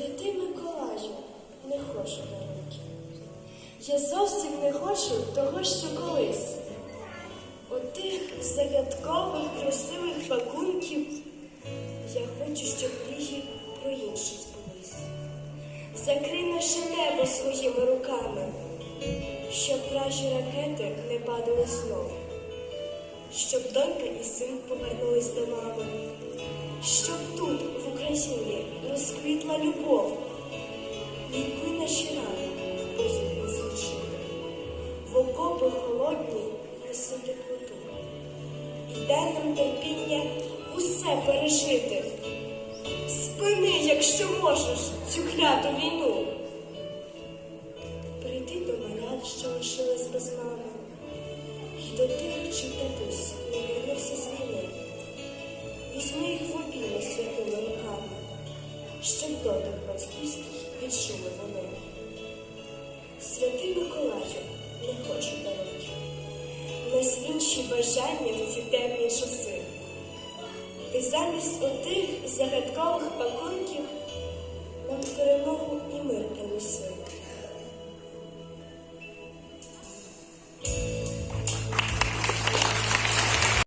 Святий Миколаю, не хочу дарунків. Я зовсім не хочу того, що колись. Отих загадкових, красивих пакунків я хочу, щоб мрії про інше збулись. Закрий наше небо своїми руками, щоб вражі ракети не падали знову, щоб донька і син повернулись до мами, щоб тут, в Україні, розквітла любов. Лікуй наші рани, їх не злічити. В окопи холодні неси теплоту. І дай нам терпіння усе пережити. Спини, якщо можеш, цю кляту війну. Прийди до малят, що лишились без мами, І до тих, чий татусь не вернувся з війни. Щоб дотик батьківський відчули вони. Святий Миколаю, не хочу дарунків, нас інші бажання в ці темні часи. Ти замість отих загадкових пакунків